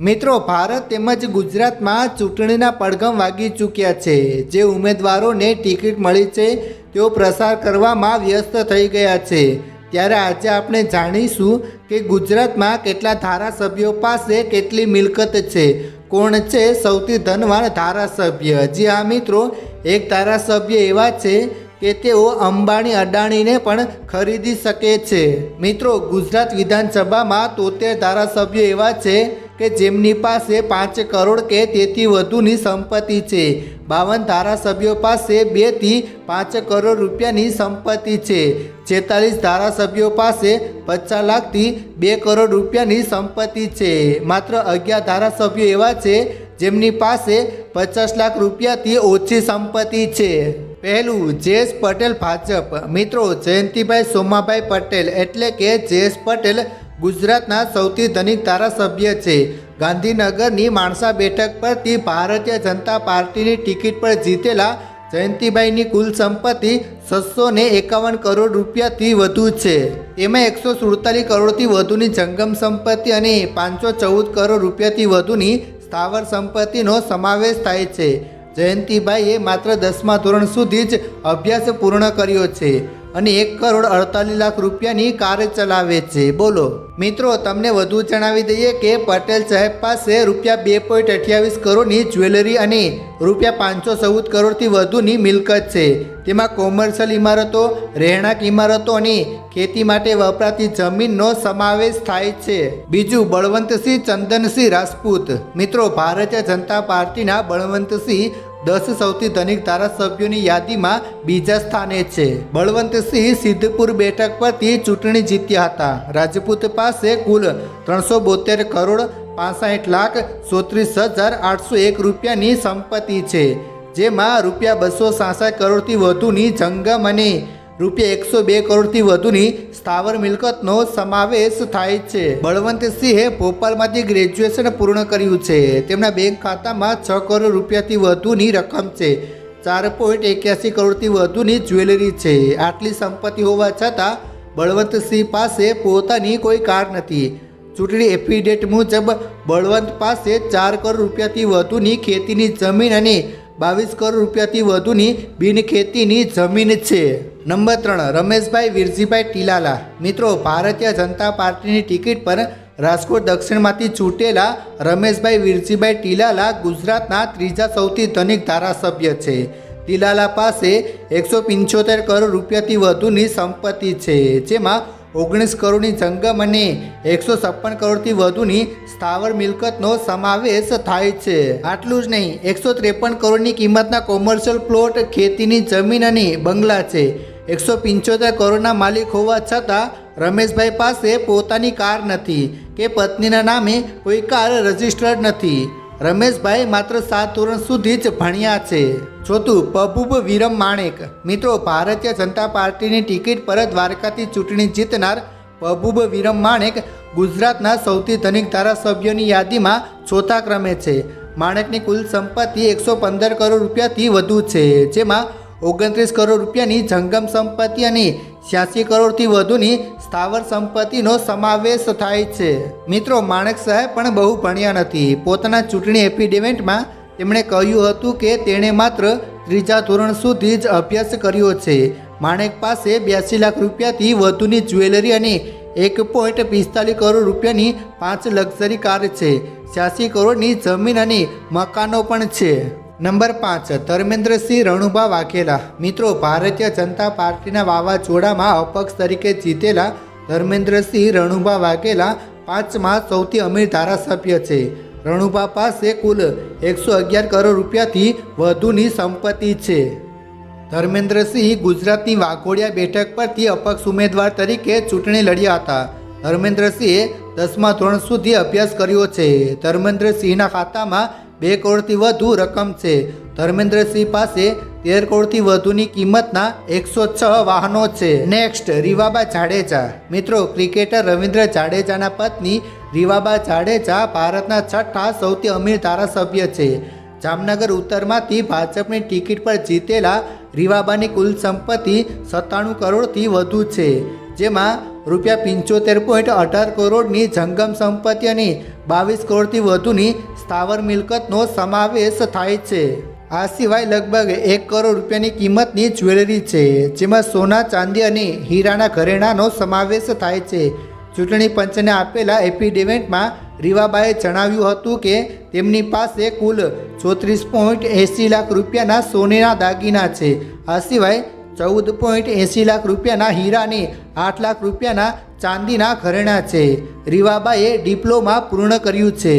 મિત્રો, ભારત તેમજ ગુજરાતમાં ચૂંટણીના પડઘમ વાગી ચૂક્યા છે. જે ઉમેદવારોને ટિકિટ મળી છે, તેઓ પ્રસાર કરવામાં વ્યસ્ત થઈ ગયા છે. ત્યારે આજે આપણે જાણીશું કે ગુજરાતમાં કેટલા ધારાસભ્યો પાસે કેટલી મિલકત છે. કોણ છે સૌથી ધનવાન ધારાસભ્ય? જી હા, મિત્રો, એક ધારાસભ્ય એવા છે કે તેઓ અંબાણી અડાણીને પણ ખરીદી શકે છે. મિત્રો, ગુજરાત વિધાનસભામાં તોતેર ધારાસભ્યો એવા છે કે જેમની પાસે પાંચ કરોડ કે તેથી વધુની સંપત્તિ છે. બાવન ધારાસભ્યો પાસે બેથી પાંચ કરોડ રૂપિયાની સંપત્તિ છે. છેતાલીસ ધારાસભ્યો પાસે પચાસ લાખથી બે કરોડ રૂપિયાની સંપત્તિ છે. માત્ર અગિયાર ધારાસભ્યો એવા છે જેમની પાસે પચાસ લાખ રૂપિયાથી ઓછી સંપત્તિ છે. પહેલું, જયેશ પટેલ ભાજપ. મિત્રો, જયંતિભાઈ સોમાભાઈ પટેલ એટલે કે જયેશ પટેલ ગુજરાતના સૌથી ધનિક ધારાસભ્ય છે. ગાંધીનગરની માણસા બેઠક પરથી ભારતીય જનતા પાર્ટીની ટિકિટ પર જીતેલા જયંતિભાઈની કુલ સંપત્તિ છસો ને એકાવન કરોડ રૂપિયાથી વધુ છે. તેમાં એકસો સુડતાલીસ કરોડથી વધુની જંગમ સંપત્તિ અને પાંચસો ચૌદ કરોડ રૂપિયાથી વધુની સ્થાવર સંપત્તિનો સમાવેશ થાય છે. જયંતિભાઈએ માત્ર દસમા ધોરણ સુધી જ અભ્યાસ પૂર્ણ કર્યો છે. અને એક કરોડ અડતાલીસ લાખ રૂપિયાની કાર ચલાવે છે. બોલો, મિત્રો, તમને વધુ જણાવી દઈએ કે પટેલ સાહેબ પાસે રૂપિયા બે પોઈન્ટ અઠ્યાવીસ કરોડની જ્વેલરી અને રૂપિયા પાંચસો ચૌદ કરોડથી વધુની મિલકત છે. તેમાં કોમર્શિયલ ઇમારતો, રહેણાંક ઇમારતો અને ખેતી માટે વપરાતી જમીનનો સમાવેશ થાય છે. બીજું, બળવંતસિંહ ચંદનસિંહ રાજપૂત. મિત્રો, ભારતીય જનતા પાર્ટીના બળવંતસિંહ દસ સૌથી ધનિક ધારાસભ્યોની યાદીમાં બીજા સ્થાને છે. બળવંતસિંહ સિદ્ધપુર બેઠક પરથી ચૂંટણી જીત્યા હતા. રાજપૂત પાસે કુલ ત્રણસો બોતેર કરોડ પાસઠ લાખ ચોત્રીસ હજાર આઠસો એક રૂપિયાની સંપત્તિ છે, જેમાં રૂપિયા બસો સાસઠ કરોડથી વધુની જંગમ અને રૂપિયા એકસો બે કરોડથી વધુની સ્થાવર મિલકતનો સમાવેશ થાય છે. બળવંતસિંહે ભોપાલમાંથી ગ્રેજ્યુએશન પૂર્ણ કર્યું છે. તેમના બેંક ખાતામાં છ કરોડ રૂપિયાથી વધુની રકમ છે. ચાર પોઈન્ટ એક્યાસી કરોડથી વધુની જ્વેલરી છે. આટલી સંપત્તિ હોવા છતાં બળવંતસિંહ પાસે પોતાની કોઈ કાર નથી. ચૂંટણી એફિડેટ મુજબ બળવંત પાસે ચાર કરોડ રૂપિયાથી વધુની ખેતીની જમીન અને બાવીસ કરોડ રૂપિયાથી વધુની બિનખેતીની જમીન છે. નંબર ત્રણ, રમેશભાઈ વીરજીભાઈ ટીલાલા. મિત્રો, ભારતીય જનતા પાર્ટીની ટિકિટ પર રાજકોટ દક્ષિણમાંથી ચૂંટેલા રમેશભાઈ વીરજીભાઈ ટીલાલા ગુજરાતના ત્રીજા સૌથી ધનિક ધારાસભ્ય છે. ટીલાલા પાસે એકસો પંચોતેર કરોડ રૂપિયાથી વધુની સંપત્તિ છે, જેમાં ઓગણીસ કરોડની જંગમ અને એકસો છપ્પન કરોડથી વધુની સ્થાવર મિલકતનો સમાવેશ થાય છે. આટલું જ નહીં, એકસો ત્રેપન કરોડની કિંમતના કોમર્શિયલ પ્લોટ ખેતીની જમીન અને બંગલા છે. એકસો પંચોતેર કરોડના માલિક હોવા છતાં રમેશભાઈ પાસે પોતાની કાર નથી કે પત્નીના નામે કોઈ કાર રજિસ્ટર્ડ નથી. રમેશભાઈ માત્ર સાત ધોરણ સુધી જ ભણ્યા છે. ચોથું પબુબ વિરમ માણેક. મિત્રો, ભારતીય જનતા પાર્ટીની ટિકિટ પર દ્વારકાથી ચૂંટણી જીતનાર પબુબ વિરમ માણેક ગુજરાતના સૌથી ધનિક ધારાસભ્યોની યાદીમાં ચોથા ક્રમે છે. માણેકની કુલ સંપત્તિ એકસો પંદર કરોડ રૂપિયાથી વધુ છે, જેમાં ઓગણત્રીસ કરોડ રૂપિયાની જંગમ સંપત્તિ અને છ્યાસી કરોડથી વધુની સ્થાવર સંપત્તિનો સમાવેશ થાય છે. મિત્રો, માણેક સાહેબ પણ બહુ ભણ્યા નથી. પોતાના ચૂંટણી એફિડેવિટમાં તેમણે કહ્યું હતું કે તેણે માત્ર ત્રીજા ધોરણ સુધી જ અભ્યાસ કર્યો છે. માણેક પાસે બ્યાસી લાખ રૂપિયાથી વધુની જ્વેલરી અને એક પોઈન્ટ પિસ્તાલીસ કરોડ રૂપિયાની પાંચ લક્ઝરી કાર છે. છ્યાસી કરોડની જમીન અને મકાનો પણ છે. નંબર પાંચ, ધર્મેન્દ્રસિંહ રણુભા વાઘેલા. મિત્રો, ભારતીય જનતા પાર્ટીના વાવાઝોડામાં અપક્ષ તરીકે જીતેલા ધર્મેન્દ્રસિંહ રણુભા વાઘેલા પાંચમાં સૌથી અમીર ધારાસભ્ય છે. રણુભા પાસે કુલ એકસો અગિયાર કરોડ રૂપિયાથી વધુની સંપત્તિ છે. ધર્મેન્દ્રસિંહ ગુજરાતની વાઘોડિયા બેઠક પરથી અપક્ષ ઉમેદવાર તરીકે ચૂંટણી લડ્યા હતા. ધર્મેન્દ્રસિંહે દસમા ધોરણ સુધી અભ્યાસ કર્યો છે. ધર્મેન્દ્રસિંહના ખાતામાં બે કરોડથી વધુ રકમ છે. ધર્મેન્દ્રસિંહ પાસે તેર કરોડથી વધુની કિંમતના એકસો છ વાહનો છે. નેક્સ્ટ રીવાબા જાડેજા. મિત્રો, ક્રિકેટર રવિન્દ્ર જાડેજાના પત્ની રીવાબા જાડેજા ભારતના છઠ્ઠા સૌથી અમીર ધારાસભ્ય છે. જામનગર ઉત્તરમાંથી ભાજપની ટિકિટ પર જીતેલા રીવાબાની કુલ સંપત્તિ સત્તાણું કરોડથી વધુ છે. જેમાં રૂપિયા પંચોતેર પોઈન્ટ અઢાર કરોડની જંગમ સંપત્તિ અને બાવીસ કરોડથી વધુની સ્થાવર મિલકતનો સમાવેશ થાય છે. આ સિવાય લગભગ એક કરોડ રૂપિયાની કિંમતની જ્વેલરી છે, જેમાં સોના, ચાંદી અને હીરાના ઘરેણાનો સમાવેશ થાય છે. ચૂંટણી પંચને આપેલા એફિડેવિટમાં રીવાબાએ જણાવ્યું હતું કે તેમની પાસે કુલ ચોત્રીસ પોઈન્ટ એંસી લાખ રૂપિયાના સોનેના દાગીના છે. આ સિવાય ચૌદ પોઈન્ટ એંસી લાખ રૂપિયાના હીરા અને આઠ લાખ રૂપિયાના ચાંદીના ઘરેણાં છે. રીવાબાએ ડિપ્લોમા પૂર્ણ કર્યું છે.